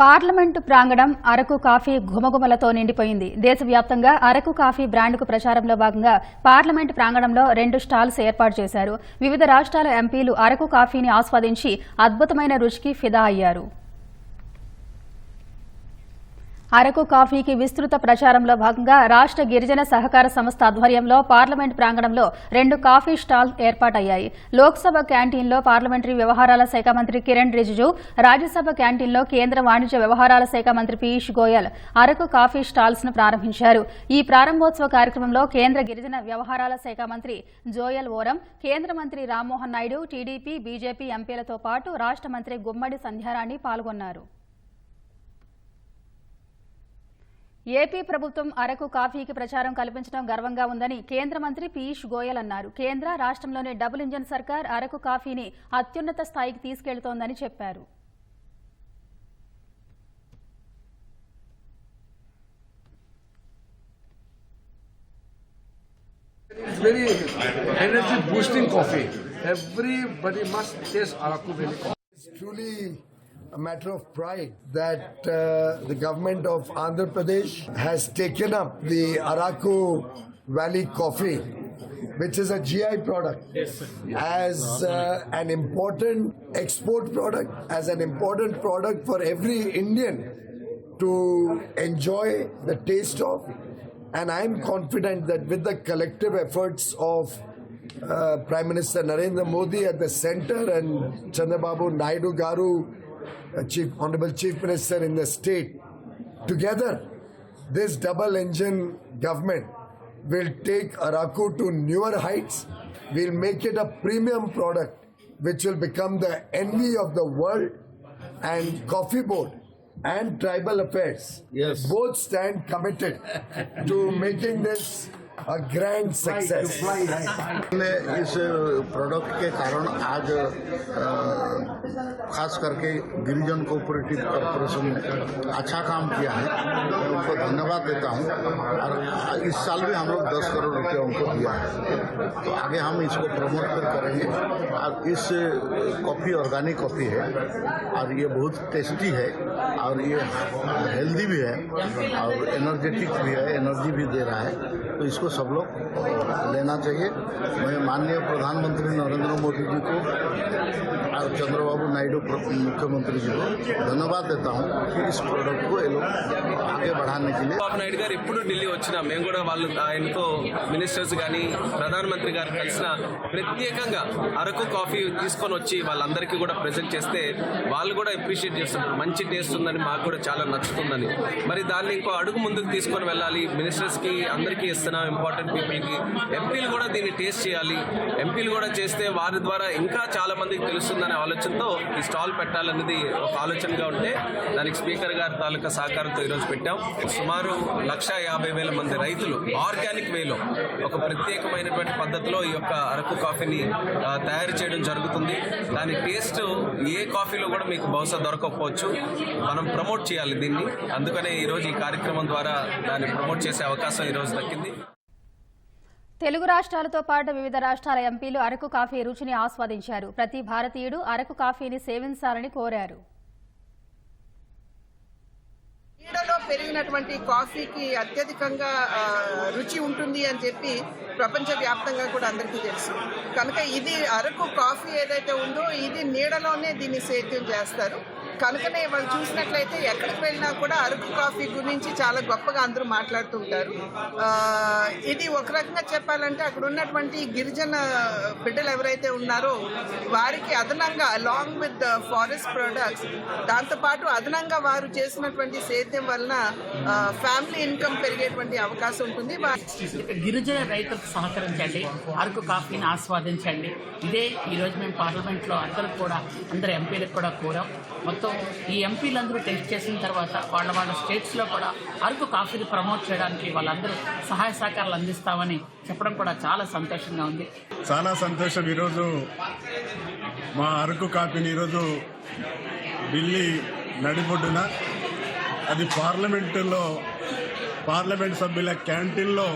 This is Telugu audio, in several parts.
పార్లమెంటు ప్రాంగణం అరకు కాఫీ ఘుమఘుమలతో నిండిపోయింది. దేశవ్యాప్తంగా అరకు కాఫీ బ్రాండ్కు ప్రచారంలో భాగంగా పార్లమెంటు ప్రాంగణంలో రెండు స్టాల్స్ ఏర్పాటు చేశారు. వివిధ రాష్ట్రాల ఎంపీలు అరకు కాఫీని ఆస్వాదించి అద్భుతమైన రుచికి ఫిదా అయ్యారు. అరకు కాఫీకి విస్తృత ప్రచారంలో భాగంగా రాష్ట్ర గిరిజన సహకార సంస్థ ఆధ్వర్యంలో పార్లమెంట్ ప్రాంగణంలో రెండు కాఫీ స్టాల్ ఏర్పాటయ్యాయి. లోక్సభ క్యాంటీన్లో పార్లమెంటరీ వ్యవహారాల శాఖ మంత్రి కిరణ్ రిజిజు రాజ్యసభ క్యాంటీన్లో కేంద్ర వాణిజ్య వ్యవహారాల శాఖ మంత్రి పీయూష్ గోయల్ అరకు కాఫీ స్టాల్స్ను ప్రారంభించారు. ఈ ప్రారంభోత్సవ కార్యక్రమంలో కేంద్ర గిరిజన వ్యవహారాల శాఖ మంత్రి జోయల్ ఓరం కేంద్ర మంత్రి రామ్మోహన్ నాయుడు టీడీపీ బీజేపీ ఎంపీలతో పాటు రాష్ట్ర మంత్రి గుమ్మడి సంధ్యారాణి పాల్గొన్నారు. ఏపీ ప్రభుత్వం అరకు కాఫీకి ప్రచారం కల్పించడం గర్వంగా ఉందని కేంద్ర మంత్రి పీయూష్ గోయల్ అన్నారు కేంద్ర రాష్ట్రంలోని డబుల్ ఇంజన్ సర్కార్ అరకు కాఫీని అత్యున్నత స్థాయికి తీసుకెళ్తోందని చెప్పారు It's very energy boosting coffee. Everybody must taste Araku Valley coffee. It's truly a matter of pride that uh, the government of Andhra Pradesh has taken up the Araku Valley coffee, which is a GI product, as uh, an important export product, as an important product for every Indian to enjoy the taste of. And I'm confident that with the collective efforts of uh, Prime Minister Narendra Modi at the center and Chandrababu Naidu Garu, uh, Chief Honorable Chief Minister in the state, together, this double engine government will take Araku to newer heights. We'll make it a premium product which will become the envy of the world. And Coffee Board and Tribal Affairs Yes. both stand committed to making this a grand success. ने इस प्रोडक्ट के कारण आज अ, खास करके गिरिजन कोऑपरेटिव कॉरपोरेशन ने अच्छा काम किया है। मैं उनको धन्यवाद देता हूँ। और इस साल भी हम लोग दस करोड़ रुपये उनको दिया है। तो आगे हम इसको प्रमोट कर करेंगे। और इस कॉफ़ी ऑर्गेनिक कॉफ़ी है। और ये बहुत टेस्टी है। और ये हेल्दी भी है। और एनर्जेटिक भी है। एनर्जी भी दे रहा है। तो इसको सब लोग लेना चाहिए मैं माननीय प्रधानमंत्री नरेंद्र मोदी जी को और चंद्रबाबू नायडू प्र- मुख्यमंत्री जी को धन्यवाद देता हूँ कि इस प्रोडक्ट को ये लोग आगे बढ़ाने के लिए చంద్రబాబు నాయుడు గారు ఎప్పుడు ఢిల్లీ వచ్చినా మేము కూడా వాళ్ళు ఆయనతో మినిస్టర్స్ కానీ ప్రధానమంత్రి గారు కలిసిన ప్రత్యేకంగా అరకు కాఫీ తీసుకొని వచ్చి వాళ్ళందరికీ కూడా ప్రజెంట్ చేస్తే వాళ్ళు కూడా అప్రిషియేట్ చేస్తున్నారు మంచి టేస్ట్ ఉందని మాకు కూడా చాలా నచ్చుతుందని మరి దాన్ని ఇంకో అడుగు ముందుకు తీసుకొని వెళ్ళాలి మినిస్టర్స్ కి అందరికీ ఇస్తున్నాం ఇంపార్టెంట్ పీపుల్కి ఎంపీలు కూడా దీన్ని టేస్ట్ చేయాలి. ఎంపీలు కూడా చేస్తే వారి ద్వారా ఇంకా చాలా మందికి తెలుస్తుందనే ఆలోచనతో ఈ స్టాల్ పెట్టాలన్నది ఒక ఆలోచనగా ఉంటే దానికి స్పీకర్ గారి తాలూకా సహకారంతో ఈరోజు పెట్టాం. సుమారు లక్ష యాభై వేల మంది రైతులు ఆర్గానిక్ వేలో ఒక ప్రత్యేకమైనటువంటి పద్ధతిలో ఈ యొక్క అరకు కాఫీని తయారు చేయడం జరుగుతుంది. దాని టేస్ట్ ఏ కాఫీలో కూడా మీకు బహుశా దొరకకపోవచ్చు. మనం ప్రమోట్ చేయాలి దీన్ని. అందుకనే ఈరోజు ఈ కార్యక్రమం ద్వారా దాన్ని ప్రమోట్ చేసే అవకాశం ఈరోజు దక్కింది. తెలుగు రాష్ట్రాలతో పాటు వివిధ రాష్ట్రాల ఎంపీలు అరకు కాఫీ రుచిని ఆస్వాదించారు. ప్రతి భారతీయుడు అరకు కాఫీని సేవించాలని కోరారు. నీడలో పెరిగినటువంటి కాఫీకి అత్యధికంగా రుచి ఉంటుంది అని చెప్పి ప్రపంచ వ్యాప్తంగా కూడా అందరికీ తెలుసు. కనుక ఇది అరకు కాఫీ ఏదైతే ఉందో ఇది నీడలోనే దీన్ని సేద్యం చేస్తారు. కనుకనే వాళ్ళు చూసినట్లయితే ఎక్కడికి వెళ్ళినా కూడా అరకు కాఫీ గురించి చాలా గొప్పగా అందరూ మాట్లాడుతుంటారు ఇది ఒక రకంగా చెప్పాలంటే అక్కడ ఉన్నటువంటి గిరిజన బిడ్డలు ఎవరైతే ఉన్నారో వారికి అదనంగా అలాంగ్ విత్ ఫారెస్ట్ ప్రొడక్ట్స్ దాంతోపాటు అదనంగా వారు చేసినటువంటి సేద్యం వలన ఫ్యామిలీ ఇన్కమ్ పెరిగేటువంటి అవకాశం ఉంటుంది. గిరిజన రైతులకు సహకరించండి అరకు కాఫీని ఆస్వాదించండి. ఇదే ఈరోజు మేము పార్లమెంట్లో అందరూ కూడా అందరు ఎంపీలకు కూడా కోరాం. మొత్తం ఈ ఎంపీలందరూ టెస్ట్ చేసిన తర్వాత వాళ్ళ వాళ్ళ స్టేట్స్లో కూడా అరకు కాఫీని ప్రమోట్ చేయడానికి వాళ్ళందరూ సహాయ సహకారాలు అందిస్తామని చెప్పడం కూడా చాలా సంతోషంగా ఉంది. చాలా సంతోషం ఈరోజు మా అరకు కాపీని ఈరోజు ఢిల్లీ నడిబొడ్డున అది పార్లమెంటులో పార్లమెంట్ సభ్యుల క్యాంటీన్లో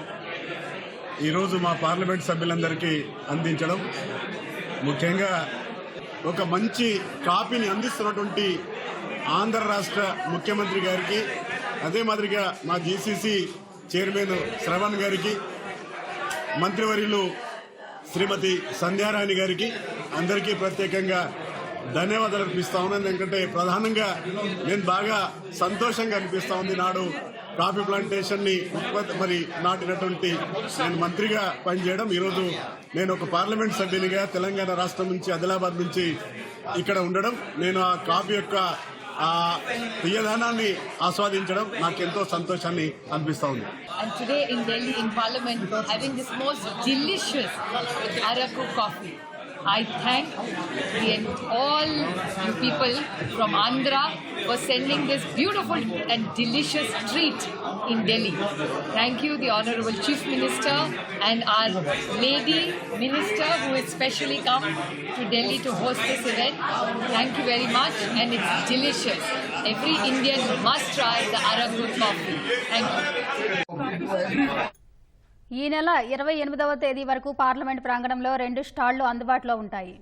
ఈరోజు మా పార్లమెంట్ సభ్యులందరికీ అందించడం. ముఖ్యంగా ఒక మంచి కాపీని అందిస్తున్నటువంటి ఆంధ్ర రాష్ట్ర ముఖ్యమంత్రి గారికి అదే మాదిరిగా మా జీసీసీ చైర్మన్ శ్రవణ్ గారికి మంత్రివర్యులు శ్రీమతి సంధ్యారాణి గారికి అందరికీ ప్రత్యేకంగా ధన్యవాదాలు అర్పిస్తా ఉన్నాను. ఎందుకంటే ప్రధానంగా నేను బాగా సంతోషంగా అనిపిస్తా ఉంది నాడు కాఫీ ప్లాంటేషన్ని ఉత్పత్తి మరి నాటినటువంటి నేను మంత్రిగా పనిచేయడం. ఈరోజు నేను ఒక పార్లమెంట్ సభ్యునిగా తెలంగాణ రాష్ట్రం నుంచి ఆదిలాబాద్ నుంచి ఇక్కడ ఉండడం. నేను ఆ కాఫీ యొక్క ఆ ప్రియదానాన్ని ఆస్వాదించడం నాకెంతో సంతోషాన్ని అనిపిస్తా ఉంది. And today in Delhi in Parliament having this most delicious Araku coffee. I thank the, all you people from Andhra for sending this beautiful and delicious treat in Delhi. Thank you, the Honorable Chief Minister and our lady minister who has specially come to Delhi to host this event. Thank you very much and it's delicious. Every Indian must try the Araku coffee. Thank you. ఈ నెల ఇరవై ఎనిమిదవ తేదీ వరకు పార్లమెంట్ ప్రాంగణంలో రెండు స్టాళ్ళు అందుబాటులో ఉంటాయి.